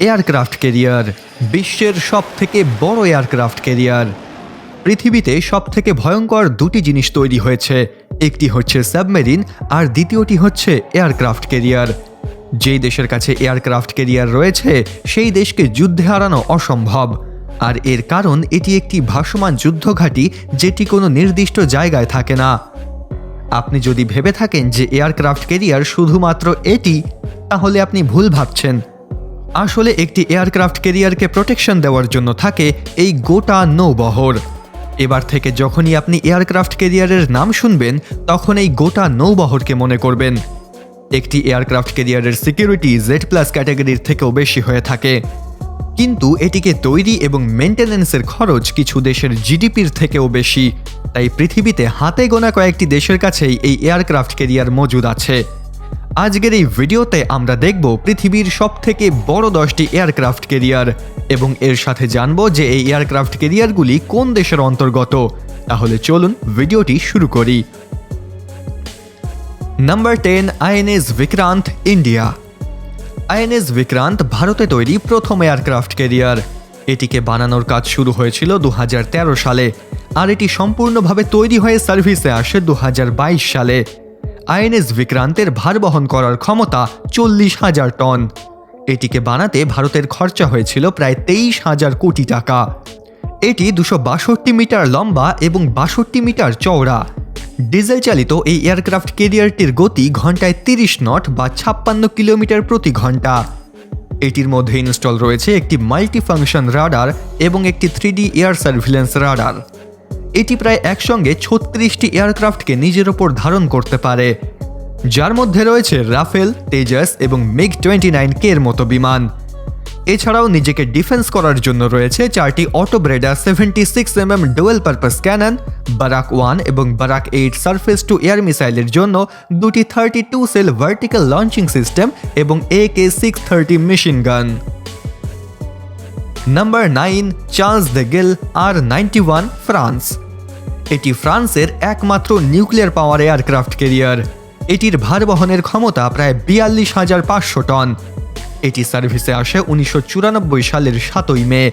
Aircraft carrier বিশ্বের সব থেকে বড় এয়ারক্রাফট ক্যারিয়ার পৃথিবীতে সব থেকে ভয়ঙ্কর দুটি জিনিস তৈরি হয়েছে, একটি হচ্ছে সাবমেরিন আর দ্বিতীয়টি হচ্ছে এয়ারক্রাফট ক্যারিয়ার যেই দেশের কাছে এয়ারক্রাফট ক্যারিয়ার রয়েছে, সেই দেশকে যুদ্ধে হারানো অসম্ভব। আর এর কারণ, এটি একটি ভাসমান যুদ্ধঘাঁটি যেটি কোনো নির্দিষ্ট জায়গায় থাকে না। আপনি যদি ভেবে থাকেন যে এয়ারক্রাফট ক্যারিয়ার শুধুমাত্র এটি, তাহলে আপনি ভুল ভাবছেন। আসলে একটি এয়ারক্রাফট কেরিয়ারকে প্রোটেকশন দেওয়ার জন্য থাকে এই গোটা নৌবহর। এবার থেকে যখনই আপনি এয়ারক্রাফট কেরিয়ারের নাম শুনবেন, তখন এই গোটা নৌবহরকে মনে করবেন। একটি এয়ারক্রাফট কেরিয়ারের সিকিউরিটি জেড প্লাস ক্যাটাগরির থেকেও বেশি হয়ে থাকে। কিন্তু এটিকে তৈরি এবং মেনটেন্যান্সের খরচ কিছু দেশের জিডিপির থেকেও বেশি। তাই পৃথিবীতে হাতে গোনা কয়েকটি দেশের কাছেই এই এয়ারক্রাফট কেরিয়ার মজুদ আছে। আজকের এই ভিডিওতে আমরা দেখব পৃথিবীর সব থেকে বড় দশটি এয়ারক্রাফট কেরিয়ার এবং এর সাথে জানব যে এই এয়ারক্রাফট কেরিয়ারগুলি কোন দেশের অন্তর্গত। তাহলে চলুন ভিডিওটি শুরু করি। Number ten INS Vikrant India INS Vikrant ভারতে তৈরি প্রথম এয়ারক্রাফট কেরিয়ার। এটিকে বানানোর কাজ শুরু হয়েছিল দু হাজার তেরো সালে, আর এটি সম্পূর্ণভাবে তৈরি হয়ে সার্ভিসে আসে দু হাজার বাইশ সালে। আইএনএস বিক্রান্তের ভার বহন করার ক্ষমতা চল্লিশ হাজার টন। এটিকে বানাতে ভারতের খরচা হয়েছিল প্রায় তেইশ হাজার কোটি টাকা। এটি দুশো বাষট্টি মিটার লম্বা এবং বাষট্টি মিটার চওড়া। ডিজেল চালিত এই এয়ারক্রাফট কেরিয়ারটির গতি ঘন্টায় তিরিশ নট বা ছাপ্পান্ন কিলোমিটার প্রতি ঘণ্টা। এটির মধ্যে ইনস্টল রয়েছে একটি মাল্টি ফাংশন রাডার এবং একটি থ্রিডি এয়ার সার্ভিলেন্স রাডার। এটি প্রায় একসঙ্গে ছত্রিশটি এয়ারক্রাফটকে নিজের ওপর ধারণ করতে পারে, যার মধ্যে রয়েছে রাফেল, তেজাস এবং মিগ টোয়েন্টি নাইন কে এর মতো বিমান। এছাড়াও নিজেকে ডিফেন্স করার জন্য রয়েছে চারটি Oto Breda seventy six M M dual purpose cannon, Barak one এবং Barak eight surface to air মিসাইলের জন্য দুটি thirty two cell vertical launching system এবং A K six thirty machine gun. Number nine Charles de Gaulle R ninety one France এটি ফ্রান্সের একমাত্র nuclear power aircraft carrier এটির ভার বহনের ক্ষমতা প্রায় বিয়াল্লিশ হাজার পাঁচশো টন। এটি সার্ভিসে আসে উনিশশো চুরানব্বই সালের সাতই মে।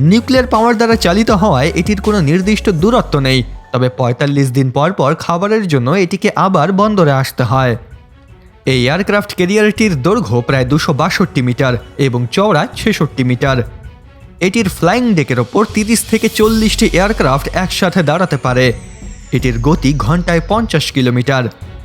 নিউক্লিয়ার পাওয়ার দ্বারা চালিত হওয়ায় এটির কোনো নির্দিষ্ট দূরত্ব নেই, তবে পঁয়তাল্লিশ দিন পর পর খাবারের জন্য এটিকে আবার বন্দরে আসতে হয়। এই এয়ারক্রাফট ক্যারিয়ারটির দৈর্ঘ্য প্রায় দুশো বাষট্টি মিটার এবং চওড়া ছেষট্টি মিটার। এটির ফ্লাইং ডেকের ওপর তিরিশ থেকে চল্লিশটি এয়ারক্রাফট একসাথে দাঁড়াতে পারে। এটির গতি ঘন্টায় পঞ্চাশ কিলোমিটার।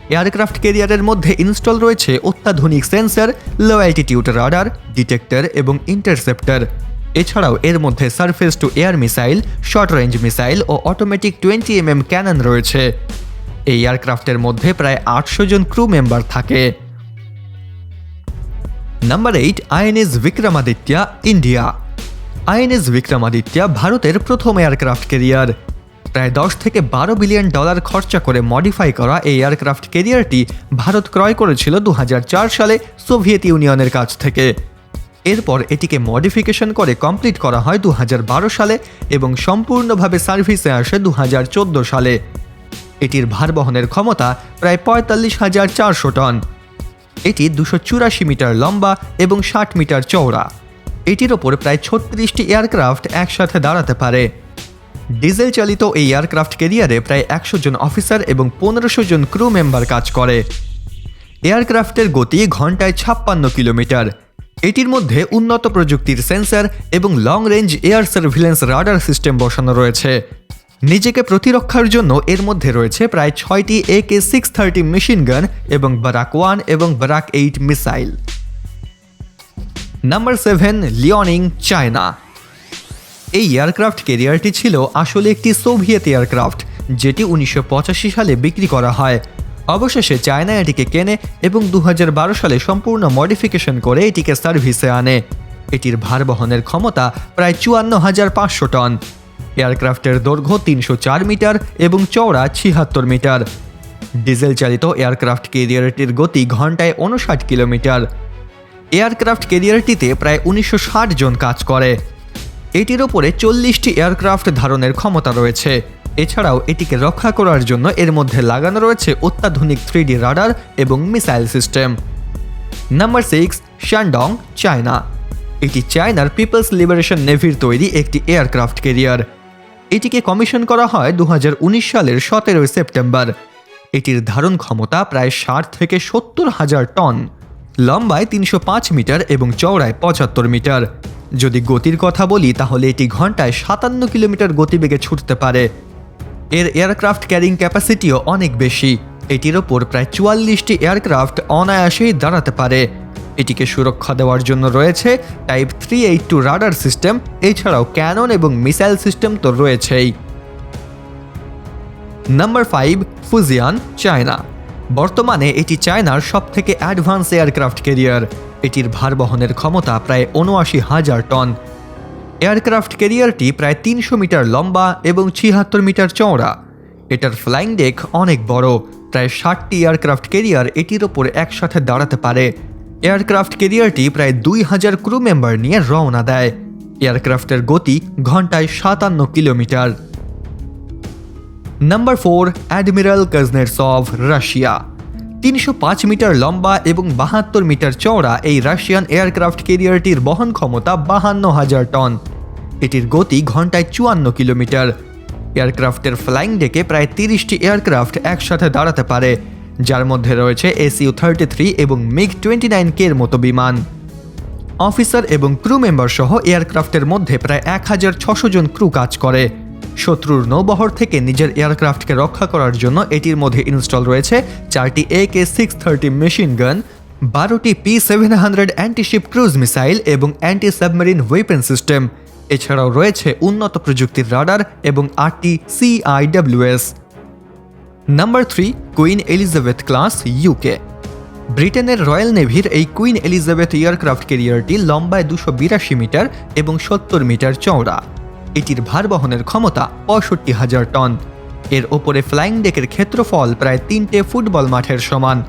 এয়ারক্রাফট ক্যারিয়ারের মধ্যে ইনস্টল রয়েছে অত্যাধুনিক sensor, low altitude radar, detector এবং ইন্টারসেপ্টর। এছাড়াও এর মধ্যে surface to air missile, short range missile O automatic twenty M M cannon রয়েছে। এই এয়ারক্রাফটের মধ্যে প্রায় আটশো জন ক্রু মেম্বার থাকে। Number eight, INS Vikramaditya, India. INS Vikramaditya ভারতের প্রথম এয়ারক্রাফট ক্যারিয়ার প্রায় দশ থেকে বারো বিলিয়ন ডলার খরচা করে মডিফাই করা এই এয়ারক্রাফট ক্যারিয়ারটি ভারত ক্রয় করেছিল দু হাজার চার সালে সোভিয়েত ইউনিয়নের কাছ থেকে। এরপর এটিকে মডিফিকেশন করে কমপ্লিট করা হয় দু হাজার বারো সালে এবং সম্পূর্ণভাবে সার্ভিসে আসে দু হাজার চোদ্দ সালে। এটির ভার বহনের ক্ষমতা প্রায় পঁয়তাল্লিশ হাজার চারশো টন। এটি দুশো চুরাশি মিটার লম্বা এবং ষাট মিটার চওড়া। এটির ওপর প্রায় ছত্রিশটি এয়ারক্রাফট একসাথে দাঁড়াতে পারে। ডিজেল চালিত এই এয়ারক্রাফট ক্যারিয়ারে প্রায় একশো জন অফিসার এবং পনেরোশো জন ক্রু মেম্বার কাজ করে। এয়ারক্রাফটের গতি ঘন্টায় ছাপ্পান্ন কিলোমিটার। এটির মধ্যে উন্নত প্রযুক্তির সেন্সর এবং long range air surveillance radar system বসানো রয়েছে। নিজেকে প্রতিরক্ষার জন্য এর মধ্যে রয়েছে প্রায় ছয়টি A K six thirty machine gun এবং বারাক ওয়ান এবং Barak eight missile. Number seven Liaoning China এই এয়ারক্রাফট ক্যারিয়ারটি ছিল আসলে একটি সোভিয়েত এয়ারক্রাফট যেটি উনিশশো পঁচাশি সালে বিক্রি করা হয়। অবশেষে চায়না এটিকে কেনে এবং দু হাজার বারো সালে সম্পূর্ণ মডিফিকেশন করে এটিকে সার্ভিসে আনে। এটির ভার বহনের ক্ষমতা প্রায় চুয়ান্ন হাজার পাঁচশো টন। এয়ারক্রাফটের দৈর্ঘ্য তিনশো চার মিটার এবং চওড়া ছিহাত্তর মিটার। ডিজেল চালিত এয়ারক্রাফট ক্যারিয়ারটির গতি ঘন্টায় উনষাট কিলোমিটার। এয়ারক্রাফট ক্যারিয়ারটিতে প্রায় উনিশশো ষাট জন কাজ করে। এটির ওপরে চল্লিশটি এয়ারক্রাফট ধারণের ক্ষমতা রয়েছে। এছাড়াও এটিকে রক্ষা করার জন্য এর মধ্যে লাগানো রয়েছে অত্যাধুনিক থ্রিডি রাডার এবং missile system. Number six Shandong China. এটি চায়নার পিপলস লিবারেশন নেভির তৈরি একটি এয়ারক্রাফট ক্যারিয়ার। এটিকে কমিশন করা হয় দু হাজার উনিশ সালের সতেরোই সেপ্টেম্বর। এটির ধারণ ক্ষমতা প্রায় ষাট থেকে সত্তর হাজার টন। লম্বায় তিনশো পাঁচ মিটার এবং চওড়ায় পঁচাত্তর মিটার। যদি গতির কথা বলি, তাহলে এটি ঘন্টায় সাতান্ন কিলোমিটার গতিবেগে ছুটতে পারে। এর এয়ারক্রাফট ক্যারিং ক্যাপাসিটিও অনেক বেশি। এটির ওপর প্রায় চুয়াল্লিশটি এয়ারক্রাফট অনায়াসেই দাঁড়াতে পারে। এটিকে সুরক্ষা দেওয়ার জন্য রয়েছে type three eight two radar system, এছাড়াও ক্যানন এবং মিসাইল সিস্টেম তো রয়েছেই। Number five, Fujian, China. বর্তমানে এটি চায়নার সবথেকে অ্যাডভান্স এয়ারক্রাফট ক্যারিয়ার এটির ভার বহনের ক্ষমতা প্রায় উনআশি হাজার টন। এয়ারক্রাফট ক্যারিয়ারটি প্রায় তিনশো মিটার লম্বা এবং ছিয়াত্তর মিটার চওড়া। এটার ফ্লাইং ডেক অনেক বড়। প্রায় ষাটটি এয়ারক্রাফট ক্যারিয়ার এটির ওপর একসাথে দাঁড়াতে পারে। এয়ারক্রাফট ক্যারিয়ারটি প্রায় দুই হাজার ক্রু মেম্বার নিয়ে রওনা দেয়। এয়ারক্রাফটের গতি ঘন্টায় সাতান্ন kilometre. Number four admiral Kuznetsov Russia তিনশো পাঁচ মিটার লম্বা এবং বাহাত্তর মিটার চওড়া এই রাশিয়ান এয়ারক্রাফট ক্যারিয়ারটির বহন ক্ষমতা বাহান্ন হাজার টন। এটির গতি ঘন্টায় চুয়ান্ন কিলোমিটার। এয়ারক্রাফটের ফ্লাইং ডেকে প্রায় তিরিশটি এয়ারক্রাফট একসাথে দাঁড়াতে পারে, যার মধ্যে রয়েছে এসইউ থার্টি থ্রি এবং মিগ টোয়েন্টি নাইন কের মতো বিমান। অফিসার এবং ক্রু মেম্বার সহ এয়ারক্রাফটের মধ্যে প্রায় এক হাজার ছশো জন ক্রু কাজ করে। শত্রুর নৌবহর থেকে নিজের এয়ারক্রাফটকে রক্ষা করার জন্য এটির মধ্যে ইনস্টল রয়েছে চারটি A K six thirty machine gun বারোটি P seven hundred antiship cruise missile এবং অ্যান্টি সাবমেরিন ওয়েপেন সিস্টেম এছাড়াও রয়েছে উন্নত প্রযুক্তির রাডার এবং আটটি CIWS number three, Queen Elizabeth class UK ব্রিটেনের রয়্যাল নেভির এই কুইন এলিজাবেথ এয়ারক্রাফট ক্যারিয়ারটি লম্বায় দুশো বিরাশি মিটার এবং সত্তর মিটার চওড়া। এটির ভার বহনের ক্ষমতা পঁয়ষট্টি হাজার টন। এর ওপরে ফ্লাইং ডেকের ক্ষেত্রফল প্রায় তিনটে ফুটবল মাঠের সমান।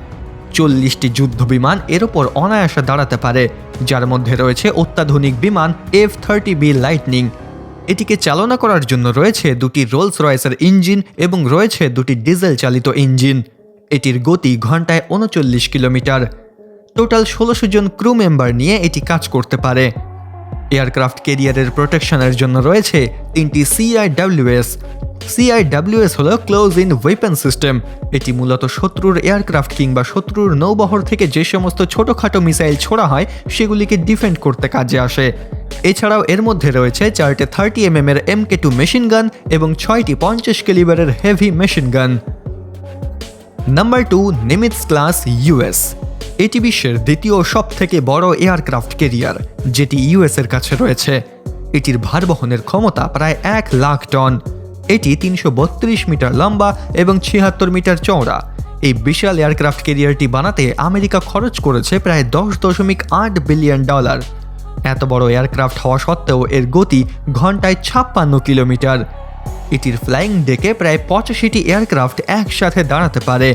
চল্লিশটি যুদ্ধ বিমান এর ওপর অনায়াসে দাঁড়াতে পারে, যার মধ্যে রয়েছে অত্যাধুনিক বিমান এফ থার্টি বি লাইটনিং। এটিকে চালনা করার জন্য রয়েছে দুটি রোলস রয়েসের ইঞ্জিন এবং রয়েছে দুটি ডিজেল চালিত ইঞ্জিন। এটির গতি ঘন্টায় উনচল্লিশ কিলোমিটার। টোটাল ষোলোশো জন ক্রু মেম্বার নিয়ে এটি কাজ করতে পারে। এয়ারক্রাফট কেরিয়ারের প্রোটেকশনের জন্য রয়েছে তিনটি সিআইডাব্লিউএস সিআইডাব্লিউএস হল ক্লোজ ইন ওয়েপন সিস্টেম এটি মূলত শত্রুর এয়ারক্রাফট কিংবা শত্রুর নৌবহর থেকে যে সমস্ত ছোটোখাটো মিসাইল ছোড়া হয়, সেগুলিকে ডিফেন্ড করতে কাজে আসে। এছাড়াও এর মধ্যে রয়েছে চারটে থার্টি এম এর M K two machine gun এবং ছয়টি পঞ্চাশ ক্যালিবারের heavy machine gun number two Nimitz class US এটি বিশ্বের দ্বিতীয় সব থেকে বড় এয়ারক্রাফট কেরিয়ার, যেটি ইউএস এর কাছে রয়েছে। এটির ভার বহনের ক্ষমতা প্রায় এক লাখ টন। এটি তিনশো বত্রিশ মিটার লম্বা এবং ছিয়াত্তর মিটার চওড়া। এই বিশাল এয়ারক্রাফট কেরিয়ারটি বানাতে আমেরিকা খরচ করেছে প্রায় দশ দশমিক আট বিলিয়ন ডলার। এত বড় এয়ারক্রাফট হওয়া সত্ত্বেও এর গতি ঘন্টায় ছাপ্পান্ন কিলোমিটার। এটির ফ্লাইং ডেকে প্রায় পঁচাশিটি এয়ারক্রাফট একসাথে দাঁড়াতে পারে।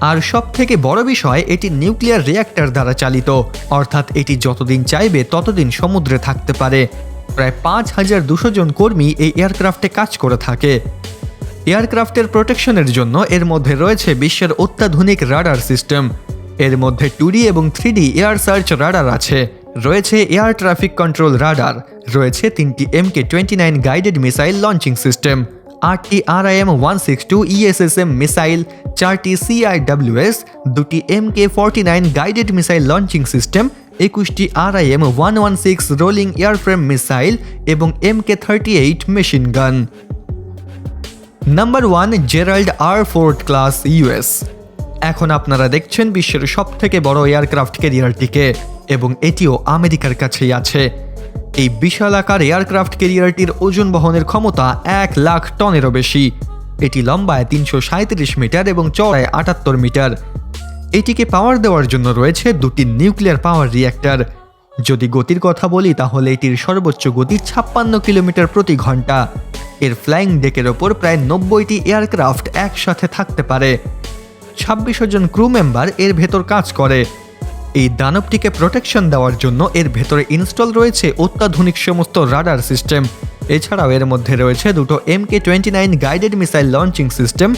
আর সব থেকে বড় বিষয়, এটি নিউক্লিয়ার রিয়্যাক্টর দ্বারা চালিত। অর্থাৎ এটি যতদিন চাইবে, ততদিন সমুদ্রে থাকতে পারে। প্রায় পাঁচ হাজার দুশো জন কর্মী এই এয়ারক্রাফটে কাজ করে থাকে। এয়ারক্রাফটের প্রোটেকশনের জন্য এর মধ্যে রয়েছে বিশ্বের অত্যাধুনিক রাডার সিস্টেম। এর মধ্যে টুডি এবং থ্রিডি এয়ার সার্চ রাডার আছে। রয়েছে এয়ার ট্রাফিক কন্ট্রোল রাডার। রয়েছে তিনটি MK twenty nine guided missile launching system. আটটি R I M one six two ESSM missile চারটি সিআইডব্লিউএস দুটি M K forty nine guided missile launching system একুশটি R I M one one six rolling airframe missile এবং M K thirty eight machine gun number one Gerald R Ford class US এখন আপনারা দেখছেন বিশ্বের সবথেকে বড় aircraft ক্যারিয়ারটিকে এবং এটিও আমেরিকার কাছেই আছে। এই বিশাল আকার এয়ারক্রাফট ক্যারিয়ারটির ওজন বহনের ক্ষমতা এক লাখ টনেরও বেশি। এটি লম্বায় তিনশো মিটার এবং চড়ায় আটাত্তর মিটার। এটিকে পাওয়ার দেওয়ার জন্য রয়েছে দুটি নিউক্লিয়ার পাওয়ার রিয়্যাক্টর যদি গতির কথা বলি, তাহলে এটির সর্বোচ্চ গতি ছাপ্পান্ন কিলোমিটার প্রতি ঘণ্টা। এর ফ্লাইং ডেকের ওপর প্রায় নব্বইটি এয়ারক্রাফট একসাথে থাকতে পারে। ছাব্বিশ জন ক্রু মেম্বার এর ভেতর কাজ করে। এই দানবটিকে প্রোটেকশন দেওয়ার জন্য এর ভেতরে ইনস্টল রয়েছে অত্যাধুনিক সমস্ত রাডার সিস্টেম এছাড়াও এর মধ্যে রয়েছে দুটো M K twenty nine guided missile launching system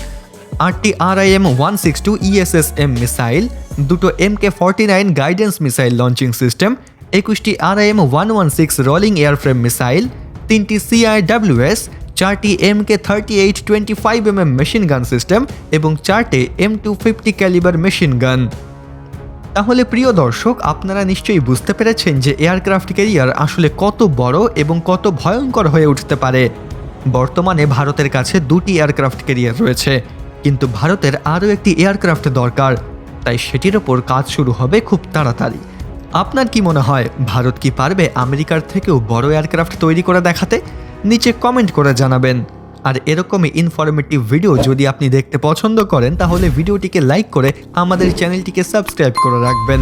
আটটি R I M one six two ESSM missile দুটো M K forty nine guidance missile launching system একুশটি R I M one one six rolling airframe missile তিনটি CIWS চারটি M K thirty eight twenty five M M machine gun system এবং চারটে M two fifty calibre machine gun তাহলে প্রিয় দর্শক, আপনারা নিশ্চয়ই বুঝতে পেরেছেন যে এয়ারক্রাফট ক্যারিয়ার আসলে কত বড় এবং কত ভয়ঙ্কর হয়ে উঠতে পারে। বর্তমানে ভারতের কাছে দুটি এয়ারক্রাফট ক্যারিয়ার রয়েছে, কিন্তু ভারতের আরও একটি এয়ারক্রাফট দরকার, তাই সেটির ওপর কাজ শুরু হবে খুব তাড়াতাড়ি। আপনার কি মনে হয়, ভারত কি পারবে আমেরিকার থেকেও বড় এয়ারক্রাফট তৈরি করে দেখাতে? নিচে কমেন্ট করে জানাবেন। আর এরকমই ইনফরমেটিভ ভিডিও যদি আপনি দেখতে পছন্দ করেন, তাহলে ভিডিওটিকে লাইক করে আমাদের চ্যানেলটিকে সাবস্ক্রাইব করে রাখবেন।